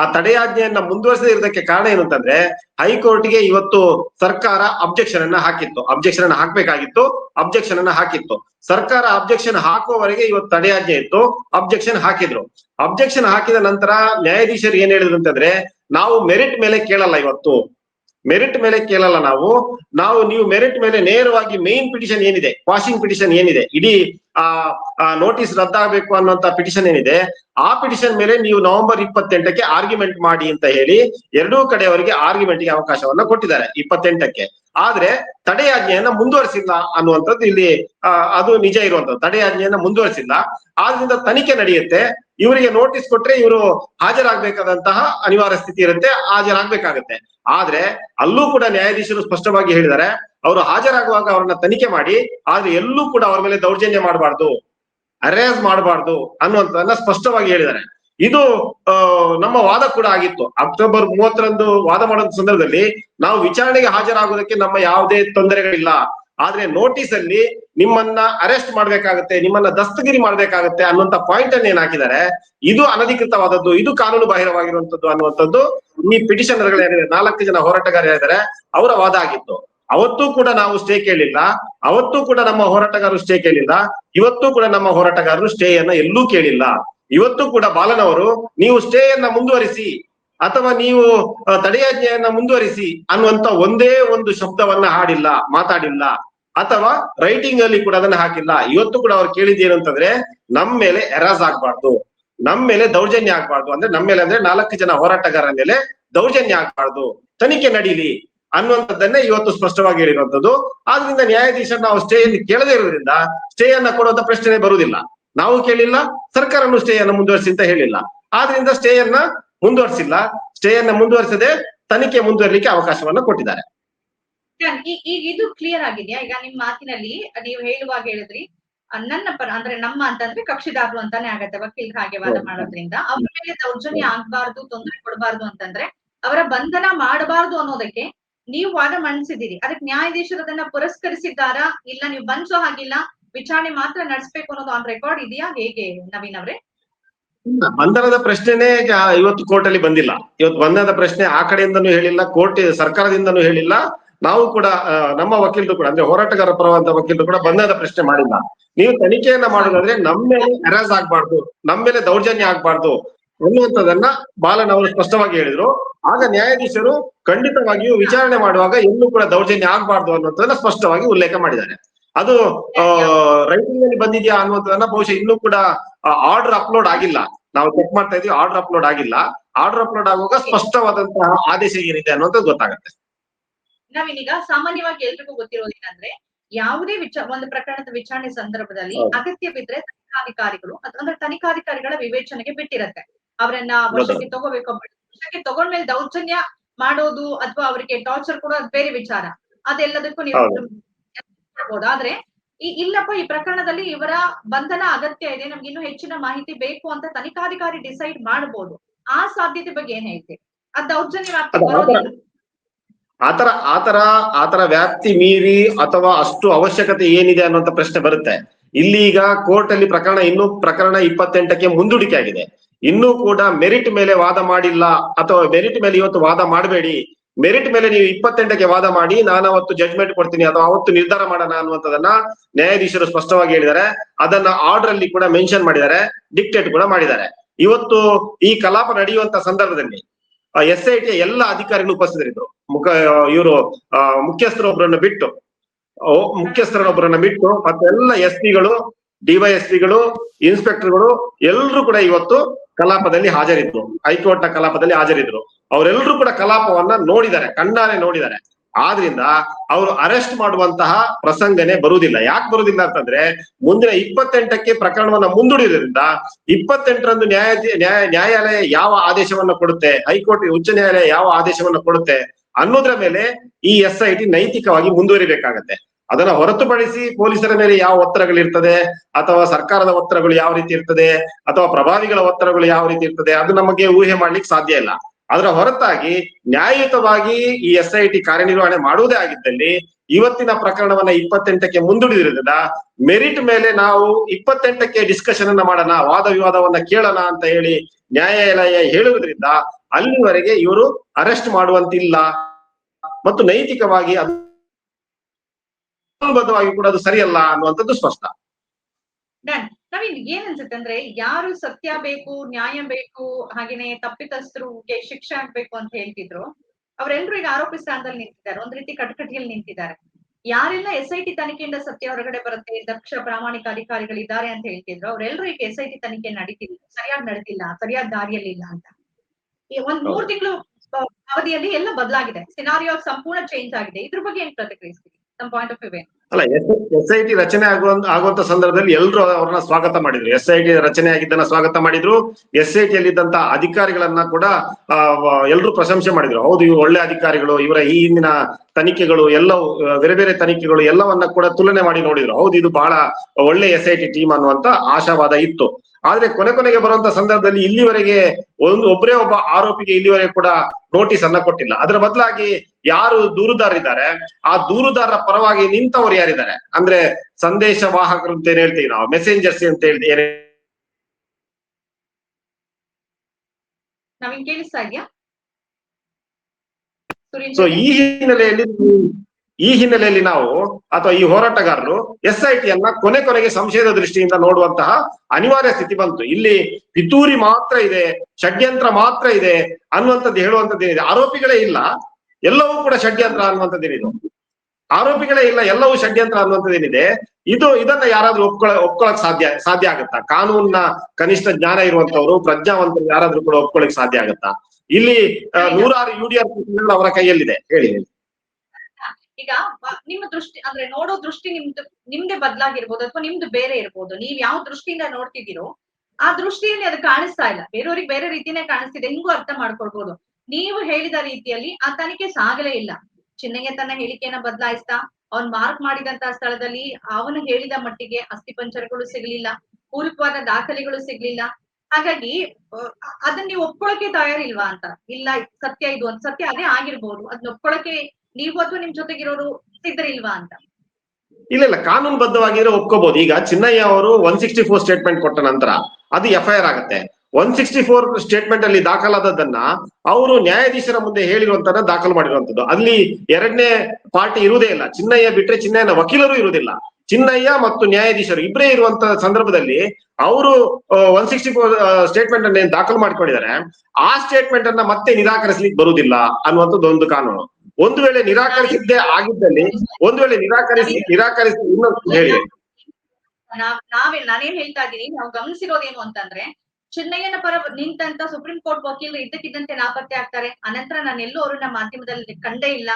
ಆ ತಡೆಯಾಜ್ಞೆಯನ್ನ ಮುಂದುವರಿಸದೇ ಇರೋದಕ್ಕೆ ಕಾರಣ ಏನು ಅಂತಂದ್ರೆ ಹೈಕೋರ್ಟ್ಗೆ ಇವತ್ತು ಸರ್ಕಾರ ಅಬ್ಜೆಕ್ಷನ್ ಅನ್ನ ಹಾಕಿತ್ತು. ಅಬ್ಜೆಕ್ಷನ್ ಅನ್ನ ಹಾಕ್ಬೇಕಾಗಿತ್ತು. ಅಬ್ಜೆಕ್ಷನ್ ಅನ್ನ ಹಾಕಿತ್ತು. ಸರ್ಕಾರ ಅಬ್ಜೆಕ್ಷನ್ ಹಾಕುವವರೆಗೆ ಇವತ್ತು ತಡೆಯಾಜ್ಞೆ ಇತ್ತು. ಅಬ್ಜೆಕ್ಷನ್ ಹಾಕಿದ್ರು. ಅಬ್ಜೆಕ್ಷನ್ ಹಾಕಿದ ನಂತರ ನ್ಯಾಯಾಧೀಶರು ಏನ್ ಹೇಳಿದ್ರು ಅಂತಂದ್ರೆ ನಾವು ಮೆರಿಟ್ ಮೇಲೆ ಕೇಳಲ್ಲ ಇವತ್ತು. ಮೆರಿಟ್ ಮೇಲೆ ಕೇಳಲ್ಲ ನಾವು. ನಾವು ನೀವು ಮೆರಿಟ್ ಮೇಲೆ ನೇರವಾಗಿ ಮೇನ್ ಪಿಟಿಷನ್ ಏನಿದೆ? ವಾಷಿಂಗ್ ಪಿಟಿಷನ್ ಏನಿದೆ? ಇಡೀ, ಆ ನೋಟಿಸ್ ರದ್ದಾಗಬೇಕು ಅನ್ನುವಂತ ಪಿಟಿಷನ್ ಏನಿದೆ? ಆ ಪಿಟಿಷನ್ ಮೇಲೆ ನೀವು ನವೆಂಬರ್ ಇಪ್ಪತ್ತೆಂಟಕ್ಕೆ ಆರ್ಗ್ಯುಮೆಂಟ್ ಮಾಡಿ ಅಂತ ಹೇಳಿ ಎರಡೂ ಕಡೆಯವರಿಗೆ ಆರ್ಗ್ಯುಮೆಂಟ್ಗೆ ಅವಕಾಶವನ್ನ ಕೊಟ್ಟಿದ್ದಾರೆ. ಇಪ್ಪತ್ತೆಂಟಕ್ಕೆ. ಆದ್ರೆ ತಡೆಯಾಜ್ಞೆಯನ್ನ ಮುಂದುವರಿಸಿಲ್ಲ ಅನ್ನುವಂಥದ್ದು ಇಲ್ಲಿ ಅದು ನಿಜ ಇರುವಂತದ್ದು ತಡೆಯಾಜ್ಞೆಯನ್ನ ಮುಂದುವರಿಸಿಲ್ಲ. ಆದ್ರಿಂದ ತನಿಖೆ ನಡೆಯುತ್ತೆ. ಇವರಿಗೆ ನೋಟಿಸ್ ಕೊಟ್ರೆ ಇವರು ಹಾಜರಾಗಬೇಕಾದಂತಹ ಅನಿವಾರ್ಯ ಸ್ಥಿತಿ ಇರುತ್ತೆ, ಹಾಜರಾಗಬೇಕಾಗತ್ತೆ. ಆದ್ರೆ ಅಲ್ಲೂ ಕೂಡ ನ್ಯಾಯಾಧೀಶರು ಸ್ಪಷ್ಟವಾಗಿ ಹೇಳಿದ್ದಾರೆ, ಅವರು ಹಾಜರಾಗುವಾಗ ಅವರನ್ನ ತನಿಖೆ ಮಾಡಿ, ಆದ್ರೆ ಎಲ್ಲೂ ಕೂಡ ಅವರ ಮೇಲೆ ದೌರ್ಜನ್ಯ ಮಾಡಬಾರ್ದು ಅರೇಸ್ ಮಾಡಬಾರ್ದು ಅನ್ನುವಂಥದ್ದನ್ನ ಸ್ಪಷ್ಟವಾಗಿ ಹೇಳಿದ್ದಾರೆ. ಇದು ನಮ್ಮ ವಾದ ಕೂಡ ಆಗಿತ್ತು. ಅಕ್ಟೋಬರ್ ಮೂವತ್ತರಂದು ವಾದ ಮಾಡುವ ಸಂದರ್ಭದಲ್ಲಿ ನಾವು ವಿಚಾರಣೆಗೆ ಹಾಜರಾಗುವುದಕ್ಕೆ ನಮ್ಮ ಯಾವುದೇ ತೊಂದರೆಗಳಿಲ್ಲ. ಆದ್ರೆ ನೋಟಿಸ್ ಅಲ್ಲಿ ನಿಮ್ಮನ್ನ ಅರೆಸ್ಟ್ ಮಾಡ್ಬೇಕಾಗತ್ತೆ, ನಿಮ್ಮನ್ನ ದಸ್ತಗಿರಿ ಮಾಡ್ಬೇಕಾಗತ್ತೆ ಅನ್ನುವಂತ ಪಾಯಿಂಟ್ ಅನ್ನ ಏನ್ ಹಾಕಿದ್ದಾರೆ, ಇದು ಅನಧಿಕೃತವಾದದ್ದು, ಇದು ಕಾನೂನು ಬಾಹಿರವಾಗಿರುವಂತದ್ದು ಅನ್ನುವಂಥದ್ದು ಈ ಪಿಟಿಷನರ್ಗಳು ಏನಿದೆ ನಾಲ್ಕು ಜನ ಹೋರಾಟಗಾರ ಇದ್ದಾರೆ ಅವರ ವಾದ ಆಗಿತ್ತು. ಅವತ್ತೂ ಕೂಡ ನಾವು ಸ್ಟೇ ಕೇಳಿಲ್ಲ, ಅವತ್ತೂ ಕೂಡ ನಮ್ಮ ಹೋರಾಟಗಾರರು ಸ್ಟೇ ಕೇಳಿಲ್ಲ, ಇವತ್ತೂ ಕೂಡ ನಮ್ಮ ಹೋರಾಟಗಾರರು ಸ್ಟೇ ಅನ್ನ ಎಲ್ಲೂ ಕೇಳಿಲ್ಲ. ಇವತ್ತು ಕೂಡ ಬಾಲನವರು, ನೀವು ಸ್ಟೇಯನ್ನ ಮುಂದುವರಿಸಿ ಅಥವಾ ನೀವು ತಡೆಯಾಜ್ಞೆಯನ್ನ ಮುಂದುವರಿಸಿ ಅನ್ನುವಂತ ಒಂದೇ ಒಂದು ಶಬ್ದವನ್ನ ಹಾಡಿಲ್ಲ, ಮಾತಾಡಿಲ್ಲ, ಅಥವಾ ರೈಟಿಂಗ್ ಅಲ್ಲಿ ಕೂಡ ಅದನ್ನ ಹಾಕಿಲ್ಲ. ಇವತ್ತು ಕೂಡ ಅವ್ರು ಕೇಳಿದ ಏನು ಅಂತಂದ್ರೆ, ನಮ್ ಮೇಲೆ ಎರಾಸ್ ಆಗ್ಬಾರ್ದು. ನಮ್ ಮೇಲೆ ದೌರ್ಜನ್ಯ ಆಗ್ಬಾರ್ದು. ಅಂದ್ರೆ ನಮ್ ಮೇಲೆ ಅಂದ್ರೆ ನಾಲ್ಕು ಜನ ಹೋರಾಟಗಾರರ ಮೇಲೆ ದೌರ್ಜನ್ಯ ಆಗ್ಬಾರ್ದು. ತನಿಖೆ ನಡೀಲಿ ಅನ್ನುವಂಥದ್ದನ್ನೇ ಇವತ್ತು ಸ್ಪಷ್ಟವಾಗಿ ಹೇಳಿರುವಂಥದ್ದು. ಆದ್ರಿಂದ ನ್ಯಾಯಾಧೀಶರು ನಾವು ಸ್ಟೇ ಅನ್ನು ಕೇಳದೇ ಇರೋದ್ರಿಂದ ಸ್ಟೇ ಅನ್ನ ಕೊಡುವಂತ ಪ್ರಶ್ನೆ ಬರುವುದಿಲ್ಲ. ನಾವು ಕೇಳಿಲ್ಲ ಸರ್ಕಾರನು ಸ್ಟೇ ಅನ್ನ ಮುಂದುವರಿಸಿ ಅಂತ ಹೇಳಿಲ್ಲ. ಆದ್ರಿಂದ ಸ್ಟೇಯನ್ನ ಮುಂದುವರಿಸಿಲ್ಲ. ಸ್ಟೇಯನ್ನ ಮುಂದುವರಿಸದೆ ತನಿಖೆ ಮುಂದುವರಿಲಿಕ್ಕೆ ಅವಕಾಶವನ್ನ ಕೊಟ್ಟಿದ್ದಾರೆ. ಈಗ ಇದು ಕ್ಲಿಯರ್ ಆಗಿದೆಯಾ? ಈಗ ನಿಮ್ ಮಾತಿನಲ್ಲಿ ನೀವು ಹೇಳುವಾಗ ಹೇಳಿದ್ರಿ ನನ್ನ ಪರ ಅಂದ್ರೆ ನಮ್ಮ ಅಂತಂದ್ರೆ ಕಕ್ಷಿದಾರರು ಅಂತಾನೆ ಆಗತ್ತೆ ವಕೀಲ್ ಹಾಗೆ ವಾದ ಮಾಡೋದ್ರಿಂದ. ಅವ್ರ ಮೇಲೆ ದೌರ್ಜನ್ಯ ಆಗ್ಬಾರ್ದು ತೊಂದರೆ ಕೊಡಬಾರ್ದು ಅಂತಂದ್ರೆ ಅವರ ಬಂಧನ ಮಾಡಬಾರ್ದು ಅನ್ನೋದಕ್ಕೆ ನೀವು ವಾದ ಮಂಡಿಸಿದಿರಿ ಅದಕ್ಕೆ ನ್ಯಾಯಾಧೀಶರು ಅದನ್ನ ಪುರಸ್ಕರಿಸಿದ್ದಾರಾ? ಇಲ್ಲ ನೀವು ಬಂಧಿಸೋ ಹಾಗಿಲ್ಲ. ವಿಚಾರಣೆ ಮಾತ್ರ ನಡೆಸಬೇಕು ಅನ್ನೋದು ಆನ್ ರೆಕಾರ್ಡ್ ಇದೆಯಾ? ಹೇಗೆ ನವೀನ್ ಅವರೇ? ಬಂಧನದ ಪ್ರಶ್ನೆನೇ ಇವತ್ತು ಕೋರ್ಟ್ ಅಲ್ಲಿ ಬಂದಿಲ್ಲ. ಇವತ್ತು ಬಂಧನದ ಪ್ರಶ್ನೆ ಆ ಕಡೆಯಿಂದನೂ ಹೇಳಿಲ್ಲ ಕೋರ್ಟ್ ಸರ್ಕಾರದಿಂದನೂ ಹೇಳಿಲ್ಲ. ನಾವು ಕೂಡ ನಮ್ಮ ವಕೀಲರು ಕೂಡ, ಅಂದ್ರೆ ಹೋರಾಟಗಾರ ಪರವಾದ ವಕೀಲರು ಕೂಡ ಬಂಧನದ ಪ್ರಶ್ನೆ ಮಾಡಿಲ್ಲ. ನೀವು ತನಿಖೆಯನ್ನ ಮಾಡೋದಾದ್ರೆ ನಮ್ಮ ಮೇಲೆ ಅರಾಜ್ ಆಗ್ಬಾರ್ದು, ನಮ್ಮ ಮೇಲೆ ದೌರ್ಜನ್ಯ ಆಗ್ಬಾರ್ದು ಅನ್ನುವಂಥದ್ದನ್ನ ಬಾಲನ್ ಅವರು ಸ್ಪಷ್ಟವಾಗಿ ಹೇಳಿದ್ರು. ಆಗ ನ್ಯಾಯಾಧೀಶರು ಖಂಡಿತವಾಗಿಯೂ ವಿಚಾರಣೆ ಮಾಡುವಾಗ ಎಲ್ಲೂ ಕೂಡ ದೌರ್ಜನ್ಯ ಆಗ್ಬಾರ್ದು ಅನ್ನುವಂಥದ್ದನ್ನ ಸ್ಪಷ್ಟವಾಗಿ ಉಲ್ಲೇಖ ಮಾಡಿದ್ದಾರೆ. ಅದು ರೈಟಿಂಗ್ ಅಲ್ಲಿ ಬಂದಿದ್ಯಾ ಅನ್ನುವಂಥದ್ದನ್ನ ಬಹುಶಃ ಇನ್ನೂ ಕೂಡ ಆರ್ಡರ್ ಅಪ್ಲೋಡ್ ಆಗಿಲ್ಲ. ನಾವು ಚೆಕ್ ಮಾಡ್ತಾ ಇದೀವಿ ಆರ್ಡರ್ ಅಪ್ಲೋಡ್ ಆಗಿಲ್ಲ. ಆರ್ಡರ್ ಅಪ್ಲೋಡ್ ಆಗುವಾಗ ಸ್ಪಷ್ಟವಾದಂತಹ ಆದೇಶ ಏನಿದೆ ಅನ್ನೋದು ಗೊತ್ತಾಗುತ್ತೆ. ನಾವಿನೀಗ ಸಾಮಾನ್ಯವಾಗಿ ಎಲ್ರಿಗೂ ಗೊತ್ತಿರೋದೇನಂದ್ರೆ ಯಾವುದೇ ವಿಚ ಒಂದು ಪ್ರಕರಣದ ವಿಚಾರಣೆ ಸಂದರ್ಭದಲ್ಲಿ ಅಗತ್ಯ ಬಿದ್ರೆ ತನಿಖಾಧಿಕಾರಿಗಳು ಅದ್- ಅಂದ್ರೆ ತನಿಖಾಧಿಕಾರಿಗಳ ವಿವೇಚನೆಗೆ ಬಿಟ್ಟಿರತ್ತೆ. ಅವರನ್ನ ವಶಕ್ಕೆ ತಗೋಬೇಕು ವಶಕ್ಕೆ ತಗೊಂಡ್ಮೇಲೆ ದೌರ್ಜನ್ಯ ಮಾಡೋದು ಅಥವಾ ಅವರಿಗೆ ಟಾರ್ಚರ್ ಕೊಡೋದು ಬೇರೆ ವಿಚಾರ. ಅದೆಲ್ಲದಕ್ಕೂ ನೀವು ಹೌದು. ಕೊಡ್ಬೋದು ಆದ್ರೆ ಈ ಇಲ್ಲಪ್ಪ ಈ ಪ್ರಕರಣದಲ್ಲಿ ಇವರ ಬಂಧನ ಅಗತ್ಯ ಇದೆ. ನಮ್ಗೆ ಇನ್ನೂ ಹೆಚ್ಚಿನ ಮಾಹಿತಿ ಬೇಕು ಅಂತ ತನಿಖಾಧಿಕಾರಿ ಡಿಸೈಡ್ ಮಾಡಬಹುದು ಆ ಸಾಧ್ಯತೆ ಬಗ್ಗೆ ಏನ್ ಹೇಳ್ತೀವಿ ಆ ದೌರ್ಜನ್ಯ ವ್ಯಾಪ್ತಿ ಆತರ ಆತರ ಆತರ ವ್ಯಾಪ್ತಿ ಮೀರಿ ಅಥವಾ ಅಷ್ಟು ಅವಶ್ಯಕತೆ ಏನಿದೆ ಅನ್ನುವಂತ ಪ್ರಶ್ನೆ ಬರುತ್ತೆ. ಇಲ್ಲಿ ಈಗ ಕೋರ್ಟ್ ಅಲ್ಲಿ ಪ್ರಕರಣ ಇನ್ನು ಪ್ರಕರಣ ಇಪ್ಪತ್ತೆಂಟಕ್ಕೆ ಮುಂದೂಡಿಕೆ ಆಗಿದೆ. ಇನ್ನೂ ಕೂಡ ಮೆರಿಟ್ ಮೇಲೆ ವಾದ ಮಾಡಿಲ್ಲ ಅಥವಾ ಮೆರಿಟ್ ಮೇಲೆ ಇವತ್ತು ವಾದ ಮಾಡಬೇಡಿ. ಮೆರಿಟ್ ಮೇಲೆ ನೀವು ಇಪ್ಪತ್ತೆಂಟಕ್ಕೆ ವಾದ ಮಾಡಿ, ನಾನು ಅವತ್ತು ಜಡ್ಜ್ಮೆಂಟ್ ಕೊಡ್ತೀನಿ ಅಥವಾ ಅವತ್ತು ನಿರ್ಧಾರ ಮಾಡೋಣ ಅನ್ನುವಂಥದ್ದನ್ನ ನ್ಯಾಯಾಧೀಶರು ಸ್ಪಷ್ಟವಾಗಿ ಹೇಳಿದ್ದಾರೆ. ಅದನ್ನ ಆರ್ಡರ್ ಅಲ್ಲಿ ಕೂಡ ಮೆನ್ಷನ್ ಮಾಡಿದ್ದಾರೆ ಡಿಕ್ಟೇಟ್ ಕೂಡ ಮಾಡಿದ್ದಾರೆ. ಇವತ್ತು ಈ ಕಲಾಪ ನಡೆಯುವಂತ ಸಂದರ್ಭದಲ್ಲಿ ಎಸ್ ಐ ಟಿ ಎಲ್ಲ ಅಧಿಕಾರಿಗಳು ಉಪಸ್ಥಿತರಿದ್ರು ಮುಖ, ಇವರು ಮುಖ್ಯಸ್ಥರೊಬ್ಬರನ್ನ ಬಿಟ್ಟು ಮುಖ್ಯಸ್ಥರನ್ನೊಬ್ಬರನ್ನ ಬಿಟ್ಟು, ಮತ್ತೆಲ್ಲ ಎಸ್ ಪಿಗಳು ಡಿವೈಎಸ್ ಪಿಗಳು ಇನ್ಸ್ಪೆಕ್ಟರ್ಗಳು ಎಲ್ಲರೂ ಕೂಡ ಇವತ್ತು ಕಲಾಪದಲ್ಲಿ ಹಾಜರಿದ್ರು. ಹೈಕೋರ್ಟ್ನ ಕಲಾಪದಲ್ಲಿ ಹಾಜರಿದ್ರು. ಅವರೆಲ್ಲರೂ ಕೂಡ ಕಲಾಪವನ್ನ ನೋಡಿದ್ದಾರೆ, ಕಣ್ಣಾರೆ ನೋಡಿದ್ದಾರೆ. ಆದ್ರಿಂದ ಅವರು ಅರೆಸ್ಟ್ ಮಾಡುವಂತಹ ಪ್ರಸಂಗನೆ ಬರುವುದಿಲ್ಲ. ಯಾಕೆ ಬರುವುದಿಲ್ಲ ಅಂತಂದ್ರೆ, ಮುಂದಿನ ಇಪ್ಪತ್ತೆಂಟಕ್ಕೆ ಪ್ರಕರಣವನ್ನ ಮುಂದೂಡಿದ್ರಿಂದ ಇಪ್ಪತ್ತೆಂಟರಂದು ನ್ಯಾಯ ನ್ಯಾಯ, ನ್ಯಾಯಾಲಯ ಯಾವ ಆದೇಶವನ್ನ ಕೊಡುತ್ತೆ, ಹೈಕೋರ್ಟ್, ಉಚ್ಚ ನ್ಯಾಯಾಲಯ ಯಾವ ಆದೇಶವನ್ನ ಕೊಡುತ್ತೆ ಅನ್ನೋದ್ರ ಮೇಲೆ ಈ ಎಸ್ ಐ ನೈತಿಕವಾಗಿ ಮುಂದುವರಿಬೇಕಾಗತ್ತೆ. ಅದನ್ನ ಹೊರತುಪಡಿಸಿ ಪೊಲೀಸರ ಮೇಲೆ ಯಾವ ಒತ್ತಡಗಳಿರ್ತದೆ ಅಥವಾ ಸರ್ಕಾರದ ಒತ್ತಡಗಳು ಯಾವ ರೀತಿ ಇರ್ತದೆ, ಅಥವಾ ಪ್ರಭಾವಿಗಳ ಒತ್ತಡಗಳು ಯಾವ ರೀತಿ ಇರ್ತದೆ, ಅದು ನಮಗೆ ಊಹೆ ಮಾಡ್ಲಿಕ್ಕೆ ಸಾಧ್ಯ ಇಲ್ಲ. ಅದರ ಹೊರತಾಗಿ ನ್ಯಾಯಯುತವಾಗಿ ಈ ಎಸ್ ಐ ಟಿ ಕಾರ್ಯನಿರ್ವಹಣೆ ಮಾಡುವುದೇ ಆಗಿದ್ದಲ್ಲಿ ಇವತ್ತಿನ ಪ್ರಕರಣವನ್ನ ಇಪ್ಪತ್ತೆಂಟಕ್ಕೆ ಮುಂದೂಡಿದ್ರಿಂದ ಮೆರಿಟ್ ಮೇಲೆ ನಾವು ಇಪ್ಪತ್ತೆಂಟಕ್ಕೆ ಡಿಸ್ಕಷನ್ ಅನ್ನ ಮಾಡೋಣ, ವಾದ ವಿವಾದವನ್ನ ಕೇಳೋಣ ಅಂತ ಹೇಳಿ ನ್ಯಾಯಾಲಯ ಹೇಳುವುದರಿಂದ ಅಲ್ಲಿವರೆಗೆ ಇವರು ಅರೆಸ್ಟ್ ಮಾಡುವಂತಿಲ್ಲ. ಮತ್ತು ನೈತಿಕವಾಗಿ ಅದು ಕಾನೂನುಬದ್ಧವಾಗಿ ಕೂಡ ಅದು ಸರಿಯಲ್ಲ ಅನ್ನುವಂಥದ್ದು ಸ್ಪಷ್ಟ. ಡನ್. ನವೀನ್ ಏನ್ ಅನ್ಸುತ್ತೆ ಅಂದ್ರೆ ಯಾರು ಸತ್ಯ ಬೇಕು ನ್ಯಾಯ ಬೇಕು ಹಾಗೇನೆ ತಪ್ಪಿತಸ್ಥರು ಶಿಕ್ಷೆ ಆಗ್ಬೇಕು ಅಂತ ಹೇಳ್ತಿದ್ರು ಅವರೆಲ್ಲರೂ ಈಗ ಆರೋಪಿ ಸ್ಥಾನದಲ್ಲಿ ನಿಂತಿದ್ದಾರೆ ಒಂದ್ ರೀತಿ ಕಟಕಟಿಯಲ್ಲಿ ನಿಂತಿದ್ದಾರೆ. ಯಾರೆಲ್ಲ ಎಸ್ ಐ ಟಿ ತನಿಖೆಯಿಂದ ಸತ್ಯ ಹೊರಗಡೆ ಬರುತ್ತೆ ದಕ್ಷ ಪ್ರಾಮಾಣಿಕ ಅಧಿಕಾರಿಗಳಿದ್ದಾರೆ ಅಂತ ಹೇಳ್ತಿದ್ರು ಅವರೆಲ್ಲರೂ ಈಗ ಎಸ್ ಐ ಟಿ ತನಿಖೆ ನಡೀತಿಲ್ಲ ಸರಿಯಾಗಿ ನಡೆದಿಲ್ಲ ಸರಿಯಾದ ದಾರಿಯಲ್ಲಿ ಇಲ್ಲ ಅಂತ. ಈ ಒಂದ್ ಮೂರ್ ತಿಂಗಳು ಅವಧಿಯಲ್ಲಿ ಎಲ್ಲ ಬದಲಾಗಿದೆ ಸಿನಾರಿಯೋ ಸಂಪೂರ್ಣ ಚೇಂಜ್ ಆಗಿದೆ ಇದ್ರ ಬಗ್ಗೆ ಏನ್ ಪ್ರತಿಕ್ರಿಯಿಸ್ತೀವಿ ನಮ್ಮ ಪಾಯಿಂಟ್ ಆಫ್ ವ್ಯೂ ಅಲ್ಲ, ಎಸ್ ಐ ಟಿ ರಚನೆ ಆಗುವಂತ ಸಂದರ್ಭದಲ್ಲಿ ಎಲ್ಲರೂ ಅವ್ರನ್ನ ಸ್ವಾಗತ ಮಾಡಿದ್ರು. ಎಸ್ ಐ ಟಿ ರಚನೆ ಆಗಿದ್ದನ್ನ ಸ್ವಾಗತ ಮಾಡಿದ್ರು. ಎಸ್ ಐ ಟಿ ಯಲ್ಲಿದ್ದಂತ ಅಧಿಕಾರಿಗಳನ್ನ ಕೂಡ ಎಲ್ಲರೂ ಪ್ರಶಂಸೆ ಮಾಡಿದ್ರು. ಹೌದು, ಇವರು ಒಳ್ಳೆ ಅಧಿಕಾರಿಗಳು, ಇವರ ಈ ಹಿಂದಿನ ತನಿಖೆಗಳು, ಎಲ್ಲವೂ, ಬೇರೆ ಬೇರೆ ತನಿಖೆಗಳು, ಎಲ್ಲವನ್ನ ಕೂಡ ತುಲನೆ ಮಾಡಿ ನೋಡಿದ್ರು. ಹೌದು, ಇದು ಬಹಳ ಒಳ್ಳೆ ಎಸ್ ಐ ಟಿ ಟೀಮ್ ಅನ್ನುವಂತ ಆಶಾವಾದ ಇತ್ತು. ಆದ್ರೆ ಕೊನೆ ಕೊನೆಗೆ ಬರುವಂತ ಸಂದರ್ಭದಲ್ಲಿ ಇಲ್ಲಿವರೆಗೆ ಒಂದು ಒಬ್ಬರೇ ಒಬ್ಬ ಆರೋಪಿಗೆ ಇಲ್ಲಿವರೆಗೆ ಕೂಡ ನೋಟಿಸ್ ಅನ್ನ ಕೊಟ್ಟಿಲ್ಲ. ಅದರ ಬದಲಾಗಿ ಯಾರು ದೂರುದಾರಿದ್ದಾರೆ ಆ ದೂರುದಾರರ ಪರವಾಗಿ ನಿಂತವರು ಯಾರಿದ್ದಾರೆ? ಅಂದ್ರೆ ಸಂದೇಶ ವಾಹಕರು ಅಂತ ಏನ್ ಹೇಳ್ತೀವಿ ನಾವು? ಮೆಸೆಂಜರ್ಸ್ ಅಂತ ಹೇಳಿ ಏನ್ ಕೇಳಿಸ್ತಾ ಇದ್ಯಾ? ಸೊ ಈ ಹಿನ್ನೆಲೆಯಲ್ಲಿ ಈ ಹಿನ್ನೆಲೆಯಲ್ಲಿ ನಾವು ಅಥವಾ ಈ ಹೋರಾಟಗಾರರು ಎಸ್ ಐ ಟಿಯನ್ನ ಕೊನೆ ಕೊನೆಗೆ ಸಂಶಯದ ದೃಷ್ಟಿಯಿಂದ ನೋಡುವಂತಹ ಅನಿವಾರ್ಯ ಸ್ಥಿತಿ ಬಂತು. ಇಲ್ಲಿ ಪಿತೂರಿ ಮಾತ್ರ ಇದೆ ಷಡ್ಯಂತ್ರ ಮಾತ್ರ ಇದೆ ಅನ್ನುವಂಥದ್ದು ಹೇಳುವಂಥದ್ದು ಏನಿದೆ? ಆರೋಪಿಗಳೇ ಇಲ್ಲ. ಎಲ್ಲವೂ ಕೂಡ ಷಡ್ಯಂತ್ರ ಅನ್ನುವಂಥದ್ದೇನಿದು ಆರೋಪಿಗಳೇ ಇಲ್ಲ ಎಲ್ಲವೂ ಷಡ್ಯಂತ್ರ ಅನ್ನುವಂಥದ್ದೇನಿದೆ? ಇದು ಇದನ್ನ ಯಾರಾದ್ರೂ ಒಪ್ಕೊಳ ಒಪ್ಕೊಳಕ್ ಸಾಧ್ಯ ಸಾಧ್ಯ ಆಗುತ್ತಾ? ಕಾನೂನಿನ ಕನಿಷ್ಠ ಜ್ಞಾನ ಇರುವಂತವ್ರು ಪ್ರಜ್ಞಾವಂತರು ಯಾರಾದ್ರೂ ಕೂಡ ಒಪ್ಕೊಳಕ್ ಸಾಧ್ಯ ಆಗುತ್ತಾ? ಇಲ್ಲಿ ನೂರಾರು ಯು ಡಿ ಆರ್ ಅವರ ಕೈಯಲ್ಲಿದೆ. ಹೇಳಿ. ಈಗ ನಿಮ್ಮ ದೃಷ್ಟಿ ಅಂದ್ರೆ ನೋಡೋ ದೃಷ್ಟಿ ನಿಮ್ದು ನಿಮ್ದೇ ಬದಲಾಗಿರ್ಬೋದು ಅಥವಾ ನಿಮ್ದು ಬೇರೆ ಇರ್ಬೋದು. ನೀವ್ ಯಾವ ದೃಷ್ಟಿಯಿಂದ ನೋಡ್ತಿದ್ದೀರೋ ಆ ದೃಷ್ಟಿಯಲ್ಲಿ ಅದು ಕಾಣಿಸ್ತಾ ಇಲ್ಲ. ಬೇರೆಯವ್ರಿಗೆ ಬೇರೆ ರೀತಿನೇ ಕಾಣಿಸ್ತಿದೆ. ಹಿಂಗೂ ಅರ್ಥ ಮಾಡ್ಕೊಳ್ಬಹುದು ನೀವು ಹೇಳಿದ ರೀತಿಯಲ್ಲಿ ಆ ತನಿಖೆ ಸಾಗಲೇ ಇಲ್ಲ. ಚಿನ್ನಯ್ಯ ತನ್ನ ಹೇಳಿಕೆಯನ್ನ ಬದಲಾಯಿಸ್ತಾ, ಅವ್ನ್ ಮಾರ್ಕ್ ಮಾಡಿದಂತಹ ಸ್ಥಳದಲ್ಲಿ ಅವನು ಹೇಳಿದ ಮಟ್ಟಿಗೆ ಅಸ್ಥಿಪಂಜರಗಳು ಸಿಗ್ಲಿಲ್ಲ ಪೂರಕವಾದ ದಾಖಲೆಗಳು ಸಿಗ್ಲಿಲ್ಲ. ಹಾಗಾಗಿ ಅದನ್ನ ನೀವು ಒಪ್ಕೊಳಕ್ಕೆ ತಯಾರಿಲ್ವಾ ಅಂತ? ಇಲ್ಲ, ಸತ್ಯ ಇದು ಅಂತ. ಸತ್ಯ ಅದೇ ಆಗಿರ್ಬೋದು. ಅದನ್ನ ಒಪ್ಕೊಳಕ್ಕೆ ನೀವು ಅಥವಾ ನಿಮ್ ಜೊತೆಗಿರೋರು ಸಿದ್ಧರಿಲ್ವಾ ಅಂತ? ಇಲ್ಲ ಇಲ್ಲ. ಕಾನೂನುಬದ್ಧವಾಗಿರೋ ಒಪ್ಕೋಬಹುದು ಈಗ ಚಿನ್ನಯ್ಯ ಅವರು ಒನ್ ಸಿಕ್ಸ್ಟಿ ಫೋರ್ ಸ್ಟೇಟ್ಮೆಂಟ್ ಕೊಟ್ಟ ನಂತರ ಅದು ಎಫ್ ಐ ಆರ್ ಆಗುತ್ತೆ. ಒನ್ ಸಿಕ್ಸ್ಟಿ ಫೋರ್ ಸ್ಟೇಟ್ಮೆಂಟ್ ಅಲ್ಲಿ ದಾಖಲಾದದ್ದನ್ನ ಅವರು ನ್ಯಾಯಾಧೀಶರ ಮುಂದೆ ಹೇಳಿರುವಂತನ್ನ ದಾಖಲು ಮಾಡಿರುವಂತದ್ದು ಅಲ್ಲಿ ಎರಡನೇ ಪಾರ್ಟಿ ಇರುವುದೇ ಇಲ್ಲ ಚಿನ್ನಯ್ಯ ಬಿಟ್ರೆ ಚಿನ್ನಯ್ಯನ ವಕೀಲರು ಇರುವುದಿಲ್ಲ ಚಿನ್ನಯ್ಯ ಮತ್ತು ನ್ಯಾಯಾಧೀಶರು ಇಬ್ಬರೇ ಇರುವಂತಹ ಸಂದರ್ಭದಲ್ಲಿ ಅವರು ಒನ್ ಸಿಕ್ಸ್ಟಿ ಫೋರ್ ಸ್ಟೇಟ್ಮೆಂಟ್ ಅನ್ನ ದಾಖಲ್ ಮಾಡ್ಕೊಂಡಿದ್ದಾರೆ ಆ ಸ್ಟೇಟ್ಮೆಂಟ್ ಅನ್ನ ಮತ್ತೆ ನಿರಾಕರಿಸಲಿಕ್ಕೆ ಬರುವುದಿಲ್ಲ ಅನ್ನುವಂಥದ್ದು ಒಂದು ಕಾನೂನು ಒಂದು ವೇಳೆ ನಿರಾಕರಿಸಿದ್ದೇ ಆಗಿದ್ದಲ್ಲಿ ಒಂದು ವೇಳೆ ನಿರಾಕರಿಸಿ ನಿರಾಕರಿಸಿ ಇನ್ನೊಂದು ಹೇಳಿ ನಾವೇ ನಾನೇನ್ ಹೇಳ್ತಾ ಇದ್ದೀನಿ ನಾವು ಗಮನಿಸಿರೋದೇನು ಅಂತಂದ್ರೆ ಚಿನ್ನಯ್ಯನ ಪರ ನಿಂತಂತ ಸುಪ್ರೀಂ ಕೋರ್ಟ್ ವಕೀಲರು ಇದ್ದಕ್ಕಿದ್ದಂತೆ ನಾಪತ್ತೆ ಆಗ್ತಾರೆ. ಅನಂತರ ನಾನು ಎಲ್ಲೂ ಅವ್ರನ್ನ ಮಾಧ್ಯಮದಲ್ಲಿ ಕಂಡೇ ಇಲ್ಲ.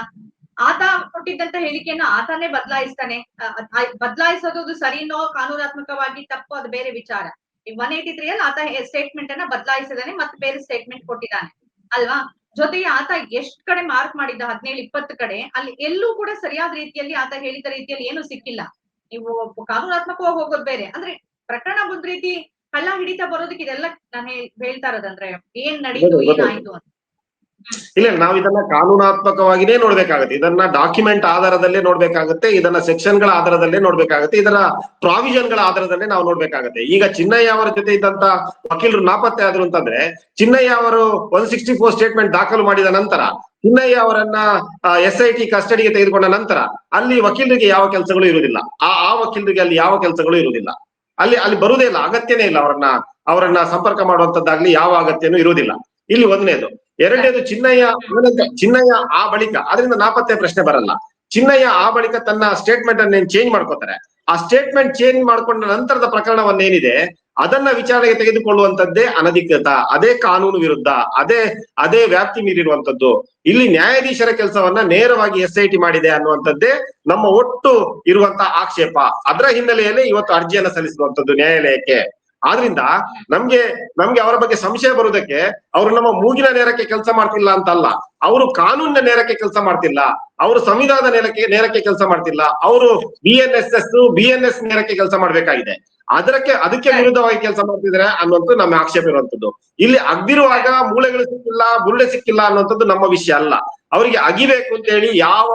ಆತ ಕೊಟ್ಟಿದ್ದಂತ ಹೇಳಿಕೆಯನ್ನು ಆತನೇ ಬದಲಾಯಿಸ್ತಾನೆ. ಬದಲಾಯಿಸೋದು ಸರಿನೋ ಕಾನೂನಾತ್ಮಕವಾಗಿ ತಪ್ಪು, ಅದು ಬೇರೆ ವಿಚಾರ. ಒನ್ ಏಟಿ ತ್ರೀ ಅಲ್ಲಿ ಆತ ಸ್ಟೇಟ್ಮೆಂಟ್ ಅನ್ನ ಬದಲಾಯಿಸಿದಾನೆ ಮತ್ತೆ ಬೇರೆ ಸ್ಟೇಟ್ಮೆಂಟ್ ಕೊಟ್ಟಿದ್ದಾನೆ. ಅಲ್ವಾ? ಜೊತೆಗೆ ಆತ ಎಷ್ಟ್ ಕಡೆ ಮಾರ್ಕ್ ಮಾಡಿದ್ದ, ಹದಿನೇಳು, ಇಪ್ಪತ್ತು ಕಡೆ, ಅಲ್ಲಿ ಎಲ್ಲೂ ಕೂಡ ಸರಿಯಾದ ರೀತಿಯಲ್ಲಿ ಆತ ಹೇಳಿದ ರೀತಿಯಲ್ಲಿ ಏನು ಸಿಕ್ಕಿಲ್ಲ. ನೀವು ಕಾನೂನಾತ್ಮಕವಾಗಿ ಹೋಗೋದು ಬೇರೆ. ಅಂದ್ರೆ ಪ್ರಕರಣ ಒಂದ್ ರೀತಿ ಕಳ್ಳ ಹಿಡಿತಾ ಬರೋದಕ್ಕೆ ಇದೆಲ್ಲ ನಾನು ಹೇಳ್ತಾ ಇರೋದಂದ್ರೆ ಏನ್ ನಡೀತು. ಏನಾಯ್ತು ಅಂತ. ಇಲ್ಲ ನಾವು ಇದನ್ನ ಕಾನೂನಾತ್ಮಕವಾಗಿನೇ ನೋಡ್ಬೇಕಾಗುತ್ತೆ. ಇದನ್ನ ಡಾಕ್ಯುಮೆಂಟ್ ಆಧಾರದಲ್ಲೇ ನೋಡ್ಬೇಕಾಗುತ್ತೆ ಇದನ್ನ ಸೆಕ್ಷನ್ಗಳ ಆಧಾರದಲ್ಲೇ ನೋಡ್ಬೇಕಾಗುತ್ತೆ ಇದರ ಪ್ರಾವಿಷನ್ಗಳ ಆಧಾರದಲ್ಲೇ ನಾವು ನೋಡ್ಬೇಕಾಗುತ್ತೆ. ಈಗ ಚಿನ್ನಯ್ಯ ಅವರ ಜೊತೆ ಇದ್ದಂತ ವಕೀಲರು ನಾಪತ್ತೆ ಆದ್ರು ಅಂತಂದ್ರೆ ಚಿನ್ನಯ್ಯ ಅವರು ಒನ್ ಸಿಕ್ಸ್ಟಿ ಫೋರ್ ಸ್ಟೇಟ್ಮೆಂಟ್ ದಾಖಲು ಮಾಡಿದ ನಂತರ ಚಿನ್ನಯ್ಯ ಅವರನ್ನ ಎಸ್ ಐ ಟಿ ಕಸ್ಟಡಿಗೆ ತೆಗೆದುಕೊಂಡ ನಂತರ ಅಲ್ಲಿ ವಕೀಲರಿಗೆ ಯಾವ ಕೆಲಸಗಳು ಇರುವುದಿಲ್ಲ. ಆ ಆ ವಕೀಲರಿಗೆ ಅಲ್ಲಿ ಯಾವ ಕೆಲಸಗಳು ಇರುವುದಿಲ್ಲ. ಅಲ್ಲಿ ಅಲ್ಲಿ ಬರುವುದೇ ಇಲ್ಲ, ಅಗತ್ಯನೇ ಇಲ್ಲ ಅವರನ್ನ ಅವರನ್ನ ಸಂಪರ್ಕ ಮಾಡುವಂತದ್ದಾಗ್ಲಿ ಯಾವ ಅಗತ್ಯನೂ ಇರುವುದಿಲ್ಲ. ಇಲ್ಲಿ ಒಂದನೇದು, ಎರಡನೇದು ಚಿನ್ನಯ್ಯ ಚಿನ್ನಯ್ಯ ಆ ಬಳಿಕ ಅದರಿಂದ ನಾಪತ್ತೆ ಪ್ರಶ್ನೆ ಬರಲ್ಲ. ಚಿನ್ನಯ್ಯ ಆ ಬಳಿಕ ತನ್ನ ಸ್ಟೇಟ್ಮೆಂಟ್ ಅನ್ನ ಚೇಂಜ್ ಮಾಡ್ಕೋತಾರೆ? ಆ ಸ್ಟೇಟ್ಮೆಂಟ್ ಚೇಂಜ್ ಮಾಡ್ಕೊಂಡ ನಂತರದ ಪ್ರಕರಣವನ್ನೇನಿದೆ? ಅದನ್ನ ವಿಚಾರಣೆಗೆ ತೆಗೆದುಕೊಳ್ಳುವಂತದ್ದೇ ಅನಧಿಕೃತ, ಅದೇ ಕಾನೂನು ವಿರುದ್ಧ, ಅದೇ ಅದೇ ವ್ಯಾಪ್ತಿ ಮೀರಿರುವಂತದ್ದು ಇಲ್ಲಿ ನ್ಯಾಯಾಧೀಶರ ಕೆಲಸವನ್ನ ನೇರವಾಗಿ ಎಸ್ ಐ ಟಿ ಮಾಡಿದೆ ಅನ್ನುವಂಥದ್ದೇ ನಮ್ಮ ಒಟ್ಟು ಇರುವಂತ ಆಕ್ಷೇಪ. ಅದರ ಹಿನ್ನೆಲೆಯಲ್ಲಿ ಇವತ್ತು ಅರ್ಜಿಯನ್ನ ಸಲ್ಲಿಸುವಂತದ್ದು ನ್ಯಾಯಾಲಯಕ್ಕೆ. ಆದ್ರಿಂದ ನಮ್ಗೆ ನಮ್ಗೆ ಅವರ ಬಗ್ಗೆ ಸಂಶಯ ಬರುವುದಕ್ಕೆ ಅವರು ನಮ್ಮ ಮೂಗಿನ ನೇರಕ್ಕೆ ಕೆಲಸ ಮಾಡ್ತಿಲ್ಲ ಅಂತಲ್ಲ. ಅವರು ಕಾನೂನಿನ ನೇರಕ್ಕೆ ಕೆಲಸ ಮಾಡ್ತಿಲ್ಲ. ಅವರು ಸಂವಿಧಾನ ನೇರಕ್ಕೆ ನೇರಕ್ಕೆ ಕೆಲಸ ಮಾಡ್ತಿಲ್ಲ. ಅವರು B N S S B N S ನೇರಕ್ಕೆ ಕೆಲಸ ಮಾಡ್ಬೇಕಾಗಿದೆ. ಅದಕ್ಕೆ ಅದಕ್ಕೆ ವಿರುದ್ಧವಾಗಿ ಕೆಲಸ ಮಾಡ್ತಿದ್ದಾರೆ ಅನ್ನೋದು ನಮ್ಮ ಆಕ್ಷೇಪ ಇರುವಂತದ್ದು ಇಲ್ಲಿ ಅಗ್ದಿರುವಾಗ ಮೂಳೆಗಳು ಸಿಕ್ಕಿಲ್ಲ ಬುರುಡೆ ಸಿಕ್ಕಿಲ್ಲ ಅನ್ನುವಂಥದ್ದು ನಮ್ಮ ವಿಷಯ ಅಲ್ಲ. ಅವರಿಗೆ ಅಗಿಬೇಕು ಅಂತ ಹೇಳಿ ಯಾವ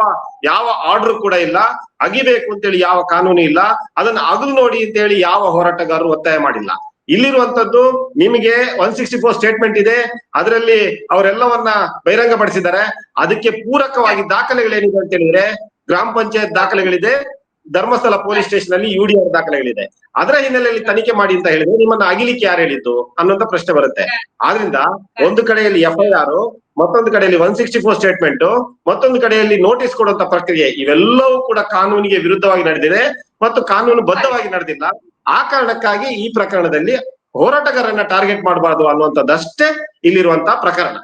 ಯಾವ ಆರ್ಡರ್ ಕೂಡ ಇಲ್ಲ. ಅಗಿಬೇಕು ಅಂತ ಹೇಳಿ ಯಾವ ಕಾನೂನು ಇಲ್ಲ. ಅದನ್ನ ಅಗದು ನೋಡಿ ಅಂತ ಹೇಳಿ ಯಾವ ಹೋರಾಟಗಾರರು ಒತ್ತಾಯ ಮಾಡಿಲ್ಲ. ಇಲ್ಲಿರುವಂತದ್ದು ನಿಮಗೆ ಒನ್ ಸಿಕ್ಸ್ಟಿ ಫೋರ್ ಸ್ಟೇಟ್ಮೆಂಟ್ ಇದೆ. ಅದರಲ್ಲಿ ಅವರೆಲ್ಲವನ್ನ ಬಹಿರಂಗಪಡಿಸಿದ್ದಾರೆ. ಅದಕ್ಕೆ ಪೂರಕವಾಗಿ ದಾಖಲೆಗಳೇನಿದೆ ಅಂತ ಹೇಳಿದ್ರೆ ಗ್ರಾಮ ಪಂಚಾಯತ್ ದಾಖಲೆಗಳಿದೆ. ಧರ್ಮಸ್ಥಳ ಪೊಲೀಸ್ ಸ್ಟೇಷನ್ ಅಲ್ಲಿ ಯುಡಿಆರ್ ದಾಖಲೆಗಳಿದೆ. ಅದರ ಹಿನ್ನೆಲೆಯಲ್ಲಿ ತನಿಖೆ ಮಾಡಿ ಅಂತ ಹೇಳಿದ್ರೆ ನಿಮ್ಮನ್ನ ಅಗಿಲಿಕ್ಕೆ ಯಾರು ಹೇಳಿದ್ದು ಅನ್ನೋಂತ ಪ್ರಶ್ನೆ ಬರುತ್ತೆ. ಆದ್ರಿಂದ ಒಂದು ಕಡೆಯಲ್ಲಿ ಎಫ್ಐಆರ್ ಮತ್ತೊಂದು ಕಡೆಯಲ್ಲಿ ಒನ್ ಸಿಕ್ಸ್ಟಿ ಫೋರ್ ಸ್ಟೇಟ್ಮೆಂಟ್ ಮತ್ತೊಂದು ಕಡೆಯಲ್ಲಿ ನೋಟಿಸ್ ಕೊಡುವಂತ ಪ್ರಕ್ರಿಯೆ, ಇವೆಲ್ಲವೂ ಕೂಡ ಕಾನೂನಿಗೆ ವಿರುದ್ಧವಾಗಿ ನಡೆದಿದೆ ಮತ್ತು ಕಾನೂನು ಬದ್ಧವಾಗಿ ನಡೆದಿಲ್ಲ. ಆ ಕಾರಣಕ್ಕಾಗಿ ಈ ಪ್ರಕರಣದಲ್ಲಿ ಹೋರಾಟಗಾರರನ್ನ ಟಾರ್ಗೆಟ್ ಮಾಡಬಾರ್ದು ಅನ್ನುವಂಥದ್ದಷ್ಟೇ ಇಲ್ಲಿರುವಂತಹ ಪ್ರಕರಣ.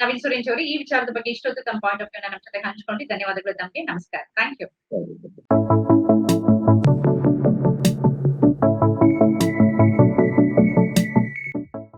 ನವೀನ್ ಸುರೇಶ್ ಅವರು ಈ ವಿಚಾರದ ಬಗ್ಗೆ ಇಷ್ಟೊತ್ತು ತಮ್ಮ ಪಾಯಿಂಟ್ ಆಫ್ ವ್ಯೂ ನಮ್ಮ ಜೊತೆ ಹಂಚಿಕೊಂಡು ಧನ್ಯವಾದಗಳು ತಮಗೆ. ನಮಸ್ಕಾರ. Thank you